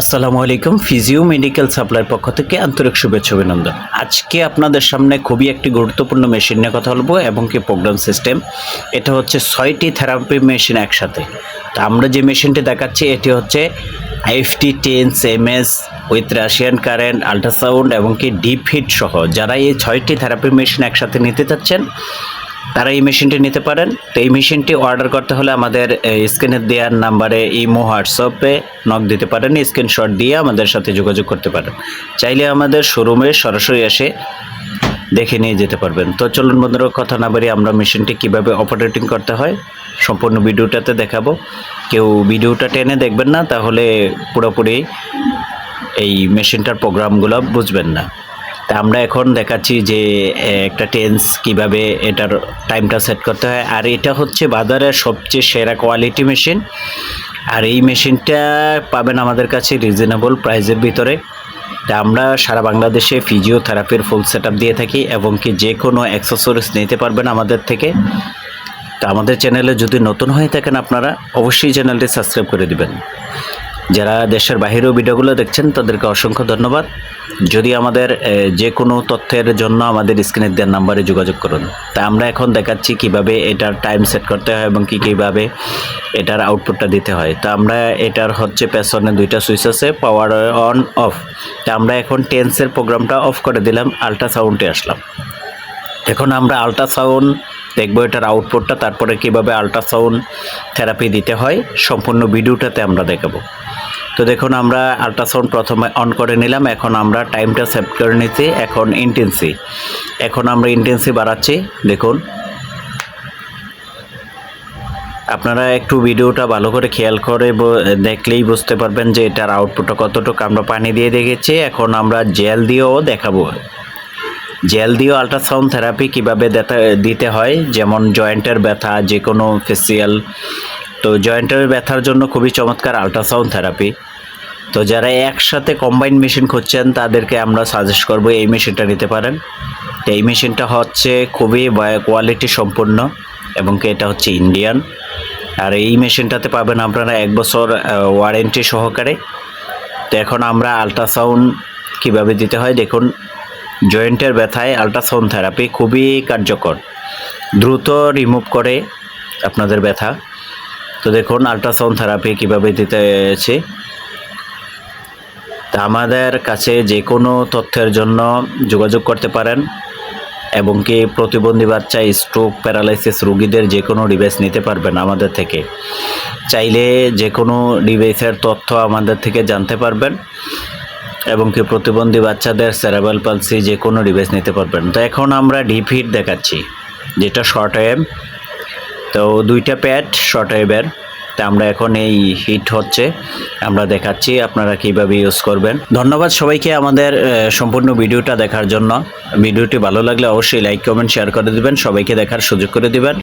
আসসালামু আলাইকুম, physio medical সাপ্লাইয়ের পক্ষ থেকে আন্তরিক শুভেচ্ছা অভিনন্দন। আজকে আপনাদের সামনে খুবই একটি গুরুত্বপূর্ণ মেশিন নিয়ে কথা বলব এবং কি প্রোগ্রাম সিস্টেম। এটা হচ্ছে ছয়টি থেরাপি মেশিন একসাথে। তা আমরা যে মেশিনটি দেখাচ্ছি, এটি হচ্ছে IFT TENS EMS with Russian current ultrasound এবং কি ডিপ হিট সহ। যারা এই ছয়টি থেরাপি মেশিন একসাথে নিতে চাচ্ছেন তারা এই মেশিনটি নিতে পারেন। তো এই মেশিনটি অর্ডার করতে হলে আমাদের স্ক্রিনে দেওয়ার নাম্বারে ইমো হোয়াটসঅ্যাপে নক দিতে পারেন স্ক্রিনশট দিয়ে আমাদের সাথে যোগাযোগ করতে পারেন। চাইলে আমাদের শোরুমে সরাসরি এসে দেখে নিয়ে যেতে পারবেন। তো চলুন বন্ধুরা, কথা না বাড়ি আমরা মেশিনটি কীভাবে অপারেটিং করতে হয়, সম্পূর্ণ ভিডিওটাতে দেখাবো। কেউ ভিডিওটা টেনে দেখবেন না, তাহলে পুরোপুরি এই মেশিনটার প্রোগ্রামগুলো বুঝবেন না। আমরা এখন দেখাচ্ছি যে একটা টেন্স কীভাবে এটার টাইমটা সেট করতে হয়। আর এটা হচ্ছে বাজারের সবচেয়ে সেরা কোয়ালিটি মেশিন। আর এই মেশিনটা পাবেন আমাদের কাছে রিজনেবল প্রাইসের ভিতরে। তা আমরা সারা বাংলাদেশে ফিজিওথেরাপির ফুল সেট দিয়ে থাকি এবং কি যে কোনো অ্যাক্সেসরিজ নিতে পারবেন আমাদের থেকে। তা আমাদের চ্যানেলে যদি নতুন হয়ে থাকেন আপনারা, অবশ্যই চ্যানেলটি সাবস্ক্রাইব করে দিবেন। যারা দেশের বাহিরেও ভিডিওগুলো দেখছেন, তাদেরকে অসংখ্য ধন্যবাদ। যদি আমাদের যে কোনো তথ্যের জন্য আমাদের স্ক্রিনে দেওয়ার নাম্বারে যোগাযোগ করুন। তা আমরা এখন দেখাচ্ছি কীভাবে এটার টাইম সেট করতে হয় এবং কী কীভাবে এটার আউটপুটটা দিতে হয়। তা আমরা এটার হচ্ছে পেছনে দুইটা সুইচ আছে পাওয়ার অন অফ তা আমরা এখন টেন্সের প্রোগ্রামটা অফ করে দিলাম আল্ট্রাসাউন্ডে আসলাম। এখন আমরা আল্ট্রাসাউন্ড দেখব এটার আউটপুটটা তারপরে কীভাবে আল্ট্রাসাউন্ড থেরাপি দিতে হয়, সম্পূর্ণ ভিডিওটাতে আমরা দেখাবো। তো দেখুন, আমরা আল্ট্রাসাউন্ড প্রথমে অন করে নিলাম, এখন আমরা টাইমটা সেভ করে নিচ্ছি, এখন ইন্টেন্সি এখন আমরা ইন্টেন্সি বাড়াচ্ছি, দেখুন। আপনারা একটু ভিডিওটা ভালো করে খেয়াল করে দেখলেই বুঝতে পারবেন যে এটার আউটপুটটা কতটুকু, আমরা পানি দিয়ে দেখেছি এখন আমরা জেল দিয়েও দেখাবো। জেল দিয়েও আল্ট্রাসাউন্ড থেরাপি কীভাবে দেতা- দিতে হয়? যেমন জয়েন্টের ব্যথা যে কোনো ফেসিয়াল তো জয়েন্টের ব্যথার জন্য খুবই চমৎকার আল্ট্রাসাউন্ড থেরাপি তো যারা একসাথে কম্বাইন মেশিন খুঁজছেন, তাদেরকে আমরা সাজেস্ট করব এই মেশিনটা নিতে পারেন। তো এই মেশিনটা হচ্ছে খুবই কোয়ালিটি সম্পূর্ণ এবং কি এটা হচ্ছে ইন্ডিয়ান আর এই মেশিনটাতে পাবেন আপনারা এক বছর ওয়ারেন্টি সহকারে। তো এখন আমরা আল্ট্রাসাউন্ড কীভাবে দিতে হয়, দেখুন। জয়েন্টের ব্যথায় আল্ট্রাসাউন্ড থেরাপি খুবই কার্যকর। দ্রুত রিমুভ করে আপনাদের ব্যথা। তো দেখুন আল্ট্রাসাউন্ড থেরাপি কীভাবে দিতে হয়েছে। তা আমাদের কাছে যে কোনো তথ্যের জন্য যোগাযোগ করতে পারেন, এবং কি প্রতিবন্ধী বাচ্চা স্ট্রোক প্যারালাইসিস রোগীদের যে কোনো ডিভাইস নিতে পারবেন আমাদের থেকে। চাইলে যে কোনো ডিভাইসের তথ্য আমাদের থেকে জানতে পারবেন। এবং কি প্রতিবন্ধী বাচ্চাদের সেরাবেল পালসি যে কোনো ডিভাইস নিতে পারবেন। তো এখন আমরা ডিপ হিট দেখাচ্ছি, যেটা শর্ট ওয়েভ তো দুইটা প্যাড শর্ট ওয়েভের তা আমরা এখন এই হিট হচ্ছে, আমরা দেখাচ্ছি আপনারা কীভাবে ইউজ করবেন। ধন্যবাদ সবাইকে আমাদের সম্পূর্ণ ভিডিওটা দেখার জন্য। ভিডিওটি ভালো লাগলে অবশ্যই লাইক কমেন্ট শেয়ার করে দিবেন। সবাইকে দেখার সুযোগ করে দিবেন।